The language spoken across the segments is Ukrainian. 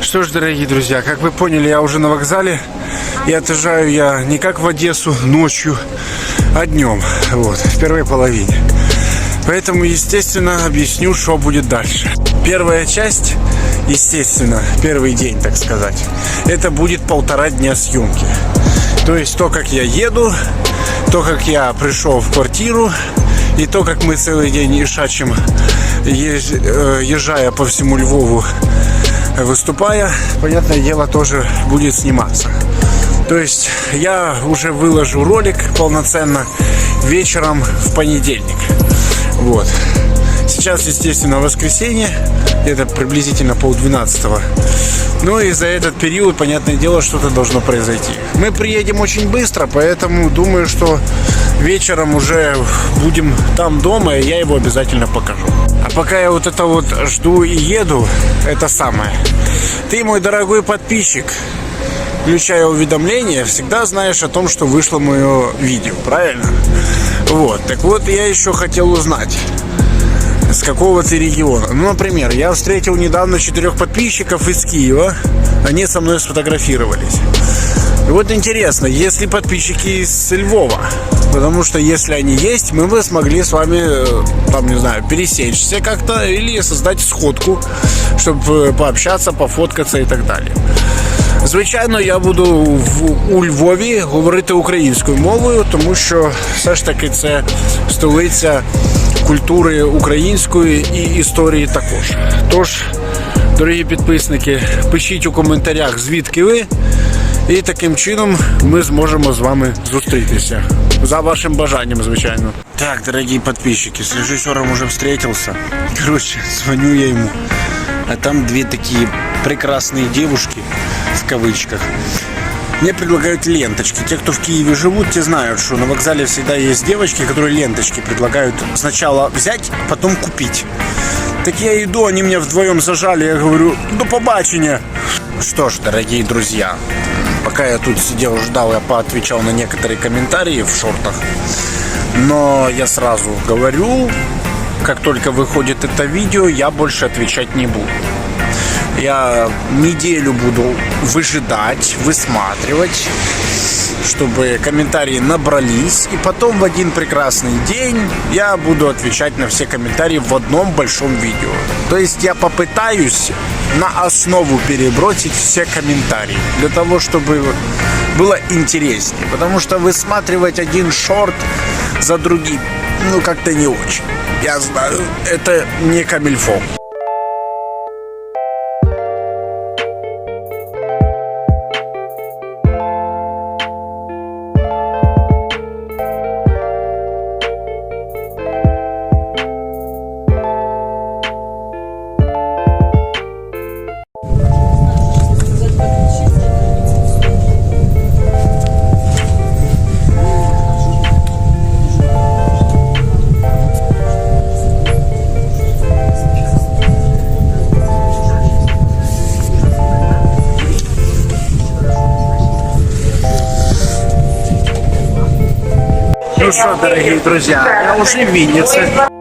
Что ж, дорогие друзья, как вы поняли, я уже на вокзале. И отъезжаю я не как в Одессу ночью, а днем. Вот, в первой половине. Поэтому, естественно, объясню, что будет дальше. Первая часть, естественно, первый день, так сказать, это будет полтора дня съемки. То есть то, как я еду, то, как я пришел в квартиру, и то, как мы целый день ишачим, э, езжая по всему Львову, выступая, понятное дело, тоже будет сниматься. То есть я уже выложу ролик полноценно вечером в понедельник. Вот. Сейчас, естественно, воскресенье, это приблизительно полдвенадцатого. Ну и за этот период, понятное дело, что-то должно произойти. Мы приедем очень быстро, поэтому думаю, что вечером уже будем там дома, и я его обязательно покажу. А пока я вот это вот жду и еду, это самое. Ты, мой дорогой подписчик, включая уведомления, всегда знаешь о том, что вышло мое видео, правильно? Вот, так вот я еще хотел узнать, с какого ты региона. Ну, например, я встретил недавно четырех подписчиков из Киева, они со мной сфотографировались. И вот интересно, есть ли подписчики из Львова? Потому что если они есть, мы бы смогли с вами, э, там, не знаю, пересечься как-то или создать сходку, чтобы пообщаться, пофоткаться и так далее. Звичайно, я буду в, у Львові говорити українською мовою, тому що все ж таки це столиця культури української і історії також. Тож, дорогі підписники, пишіть у коментарях, звідки ви, і таким чином ми зможемо з вами зустрітися. За вашим бажанням, звичайно. Так, дорогие подписчики, с режиссером уже встретился. Короче, звоню я ему. А там две такие прекрасные девушки, в кавычках, мне предлагают ленточки. Те, кто в Киеве живут, те знают, что на вокзале всегда есть девочки, которые ленточки предлагают сначала взять, потом купить. Так я иду, они меня вдвоем зажали, я говорю, до побачення. Что ж, дорогие друзья, пока я тут сидел, ждал, я поотвечал на некоторые комментарии в шортах. Но я сразу говорю, как только выходит это видео, я больше отвечать не буду. Я неделю буду выжидать, высматривать, чтобы комментарии набрались. И потом в один прекрасный день я буду отвечать на все комментарии в одном большом видео. То есть я попытаюсь на основу перебросить все комментарии. Для того, чтобы было интереснее. Потому что высматривать один шорт за другим, ну как-то не очень. Я знаю, это не камильфо. Ну дорогие друзья, я уже в Виннице.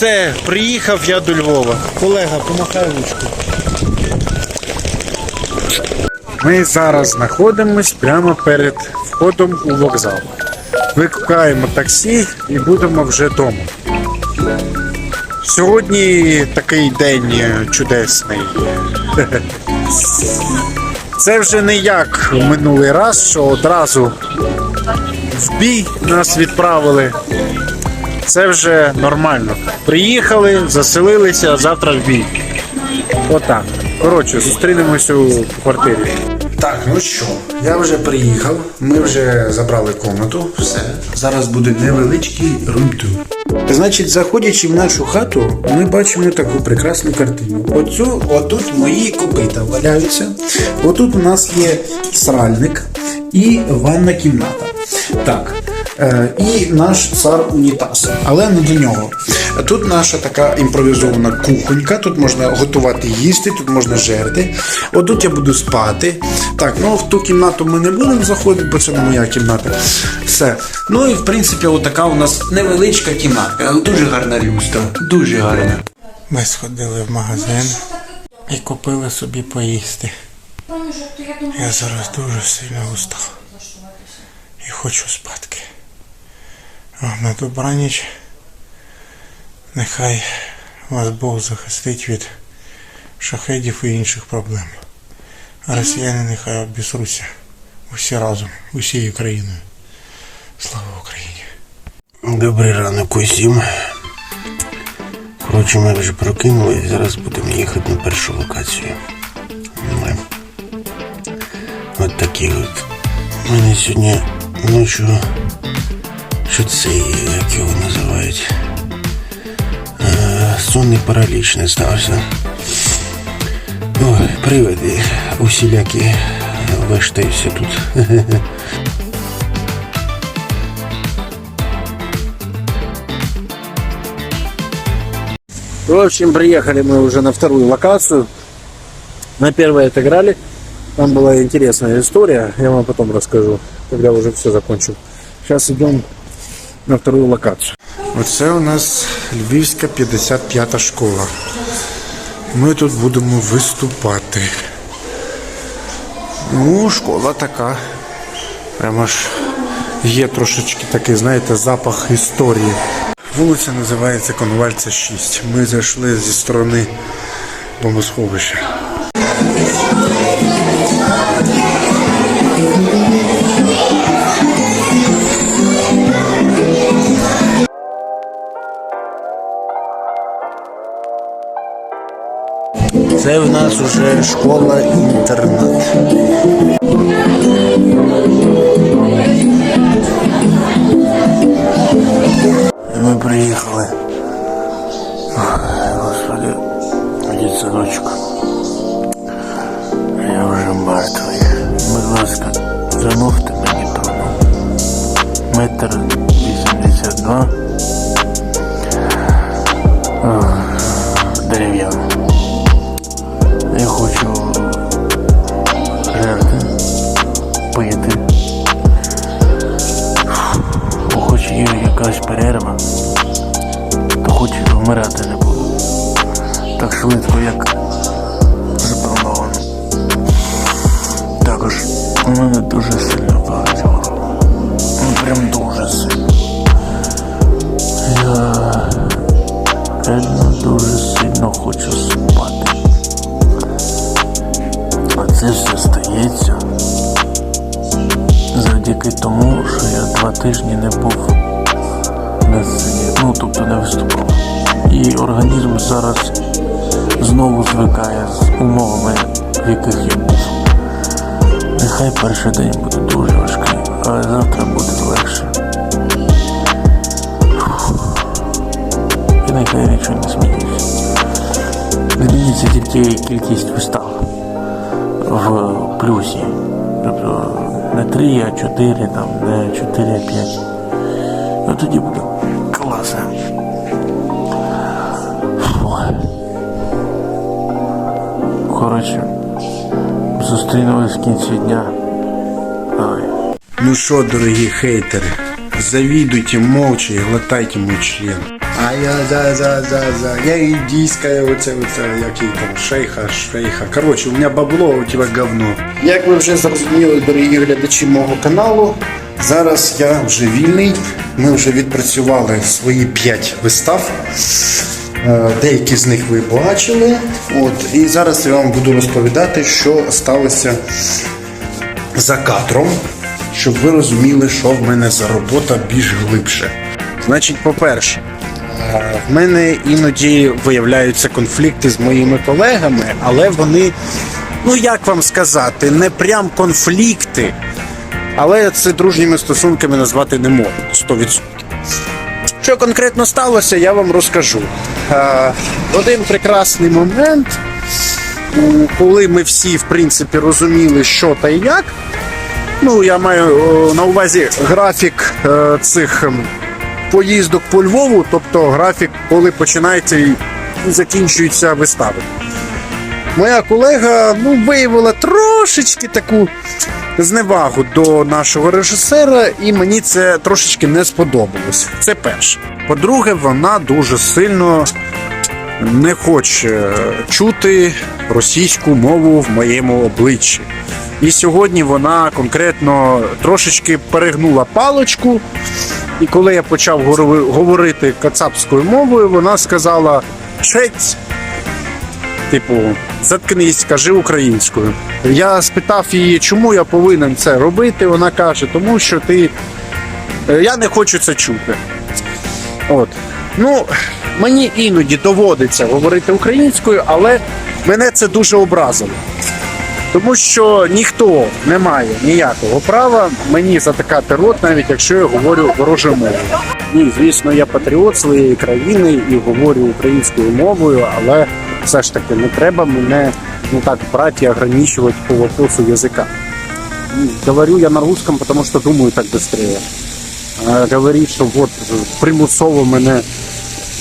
Все, приїхав я до Львова. Колега, помахай ручку. Ми зараз знаходимось прямо перед входом у вокзал. Викликаємо таксі і будемо вже вдома. Сьогодні такий день чудесний. Це вже не як минулий раз, що одразу в бій нас відправили. Це вже нормально. Приїхали, заселилися, а завтра в бій. Отак. Коротше, зустрінемося у квартирі. Так, ну що, я вже приїхав, ми вже забрали комнату, все. Зараз буде невеличкий румтур. Значить, заходячи в нашу хату, ми бачимо таку прекрасну картину. Оцю, отут мої копита валяються. Отут у нас є сральник і ванна кімната. Так. Е, і наш цар унітаз. Але не до нього. Тут наша така імпровізована кухонька. Тут можна готувати їсти, тут можна жерти. Отут я буду спати. Так, ну в ту кімнату ми не будемо заходити, бо це не моя кімната. Все. Ну і в принципі, отака у нас невеличка кімнатка. Але дуже гарна люстра. Дуже гарна. Ми сходили в магазин і купили собі поїсти. Я зараз дуже сильно устав. І хочу спадки. На добраніч. Нехай вас Бог захистить від шахедів і інших проблем. А росіяни нехай обісруться усі разом, усією країною. Слава Україні! Добрий ранок усім. Коротше, ми вже прокинулись, зараз будемо їхати на першу локацію. Ми. От такі от. У мене сьогодні ночі. Що це, як його називають? Е, сонний параліч не стався. Ой, привиди усілякі вештаються тут. В общем, приехали мы уже на вторую локацию. На первой отыграли. Там была интересная история. Я вам потом расскажу, когда уже все закончу. Сейчас идем на вторую локацию. Оце у нас Львівська 55-та школа. Ми тут будемо виступати. Ну, школа така. Прямо ж є трошечки такий, знаєте, запах історії. Вулиця називається Конвальця 6. Ми зайшли зі сторони бомбосховища. Це в нас уже школа-інтернат. Пити. Хоч є якась перерва, то хоч вмирати не буду. Так швидко, як заплановано. Також у мене дуже сильно болить. Ну прям дуже сильно. Я реально дуже сильно хочу спати. А це все стається тому, що я два тижні не був на сцені, ну тобто не виступав. І організм зараз знову звикає з умовами, в яких я був. Нехай перший день буде дуже важкий, але завтра буде легше. І нехай нічого не зміниться. Зміниться тільки кількість вистав в плюсі. Тобто не 3, а 4, там, не 4, а 5. Ну тоді буде класно. Коротше, зустрінемось в кінці дня. Ой. Ну що, дорогі хейтери, завідуйте мовча і глотайте мій член. А я за за за за. Я індійська, оце, оце, який там, шейха, шейха. Коротше, у мене бабло, у тебе говно. Як ви вже зрозуміли, дорогі глядачі мого каналу, зараз я вже вільний. Ми вже відпрацювали свої 5 вистав. Е, Деякі з них ви бачили. От, і зараз я вам буду розповідати, що сталося за кадром, щоб ви розуміли, що в мене за робота більш глибше. Значить, по-перше, в мене іноді виявляються конфлікти з моїми колегами, але вони, ну як вам сказати, не прям конфлікти, але це дружніми стосунками назвати не можна 100%. Що конкретно сталося, я вам розкажу. Е, Один прекрасний момент, коли ми всі, в принципі, розуміли, що та і як, Ну, я маю на увазі графік е, цих поїздок по Львову, тобто графік, коли починається і закінчуються вистави. Моя колега ну, виявила трошечки таку зневагу до нашого режисера, і мені це трошечки не сподобалось. Це перше. По-друге, вона дуже сильно не хоче чути російську мову в моєму обличчі. І сьогодні вона конкретно трошечки перегнула паличку. І коли я почав говорити кацапською мовою, вона сказала «Шець». Типу, заткнись, кажи українською. Я спитав її, чому я повинен це робити. Вона каже, тому що ти. е, Я не хочу це чути. От. Ну, мені іноді доводиться говорити українською, але мене це дуже образило. Тому що ніхто не має ніякого права мені затикати рот, навіть якщо я говорю ворожою мовою. Ні, звісно, я патріот своєї країни і говорю українською мовою, але все ж таки не треба мене ну так брати і ограничивать по вопросу язика. Говорю я на русском, потому что думаю так быстрее. А говорить, що от примусово мене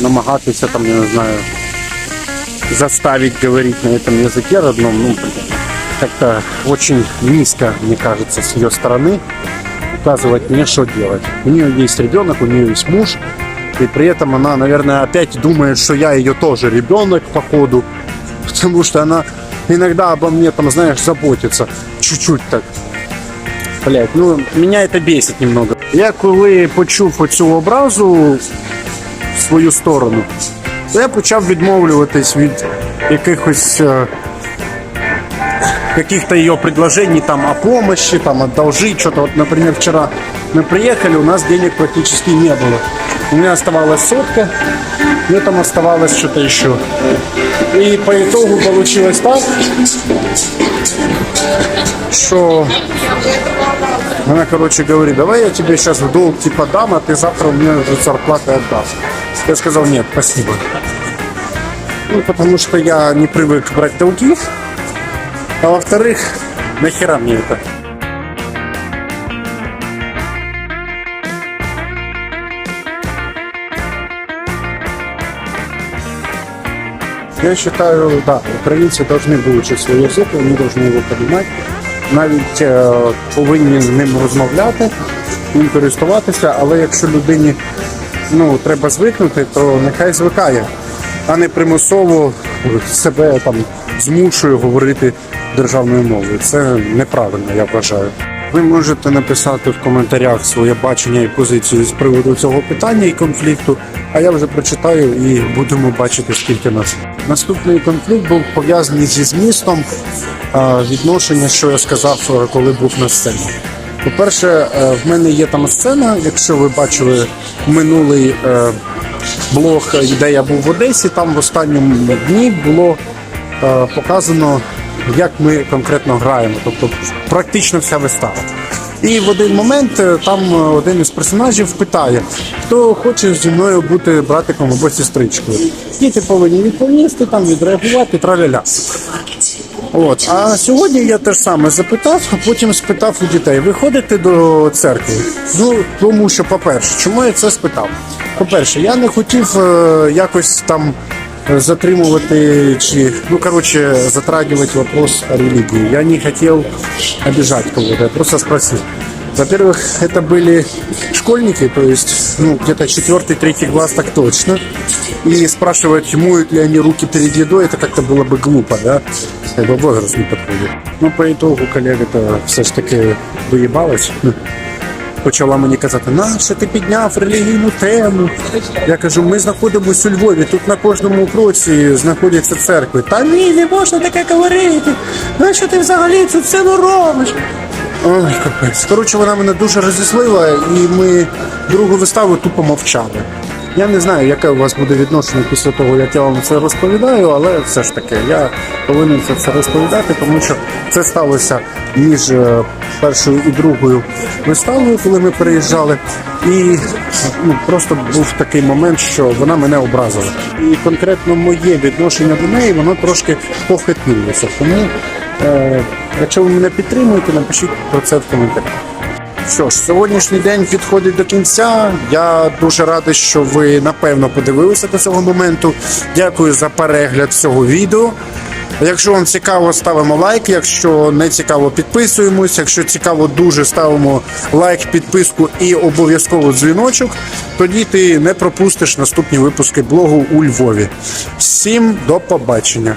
намагатися там, я не знаю, заставить говорить на этом языке родном, ну, блин, как-то очень низко, мне кажется, с ее стороны указывать мне, что делать. У нее есть ребенок, у нее есть муж, и при этом она, наверное, опять думает, что я ее тоже ребенок, походу, потому что она иногда обо мне, там, знаешь, заботится, чуть-чуть так. Блять, ну меня это бесит немного. Я коли почув оцю образу в свою сторону, то я почав відмовлюватись від якихось е, каких-то ее предложений там о помощи, там одолжить что-то. Вот, например, вчера мы приехали, у нас денег практически не было. У меня оставалась сотка, мне там оставалось что-то еще. И по итогу получилось так, что она, короче, говорит, давай я тебе сейчас в долг типа дам, а ты завтра мне уже зарплаты отдашь. Я сказал, нет, спасибо. Ну, потому что я не привык брать долги. А во-вторых, нахера мне это? Я считаю, да, украинцы должны выучить свой язик, вони должны його понимать, навіть е, повинні з ним розмовляти, ним користуватися, але якщо людині ну, треба звикнути, то нехай звикає, а не примусово себе там змушує говорити державною мовою. Це неправильно, я вважаю. Ви можете написати в коментарях своє бачення і позицію з приводу цього питання і конфлікту, а я вже прочитаю і будемо бачити, скільки нас. Наступний конфлікт був пов'язаний зі змістом відношення, що я сказав, коли був на сцені. По-перше, е, в мене є там сцена, якщо ви бачили минулий е, блог, де я був в Одесі, там в останньому дні було е, показано, як ми конкретно граємо, тобто практично вся вистава. І в один момент е, там е, один із персонажів питає, хто хоче зі мною бути братиком або сестричкою. Діти повинні відповісти, там відреагувати, траля-ля. От. А сьогодні я теж саме запитав, а потім спитав у дітей: ви ходите до церкви? Ну, тому що, по-перше, чому я це спитав? По-перше, я не хотів е, якось там затримувати чи, ну, короче, затрагивать вопрос о религии. Я не хотел обижать кого-то, я просто спросил. Во-первых, это были школьники, то есть, ну, где-то четвертый, третий класс так точно. И спрашивать, моют ли они руки перед едой, это как-то было бы глупо, да? Как бы возраст не подходит. Ну, по итогу коллега-то все ж таки доїбалась. Почала мені казати, нащо ти підняв релігійну тему? Я кажу, ми знаходимося у Львові, тут на кожному кроці знаходяться церкви. Та ні, не можна таке говорити. Нащо ти взагалі цю сцену робиш? Ой, капець. Коротше, вона мене дуже розіслила, і ми другу виставу тупо мовчали. Я не знаю, яке у вас буде відношення після того, як я вам це розповідаю, але все ж таки я повинен це все розповідати, тому що це сталося між е, першою і другою виставою, коли ми переїжджали. І ну, просто був такий момент, що вона мене образила. І конкретно моє відношення до неї воно трошки похитнулося. Тому Е, Якщо ви мене підтримуєте, напишіть про це в коментарях. Що ж, сьогоднішній день підходить до кінця. Я дуже радий, що ви напевно подивилися до цього моменту. Дякую за перегляд цього відео. Якщо вам цікаво, ставимо лайк. Якщо не цікаво, підписуємось. Якщо цікаво, дуже ставимо лайк, підписку і обов'язково дзвіночок. Тоді ти не пропустиш наступні випуски блогу у Львові. Всім до побачення!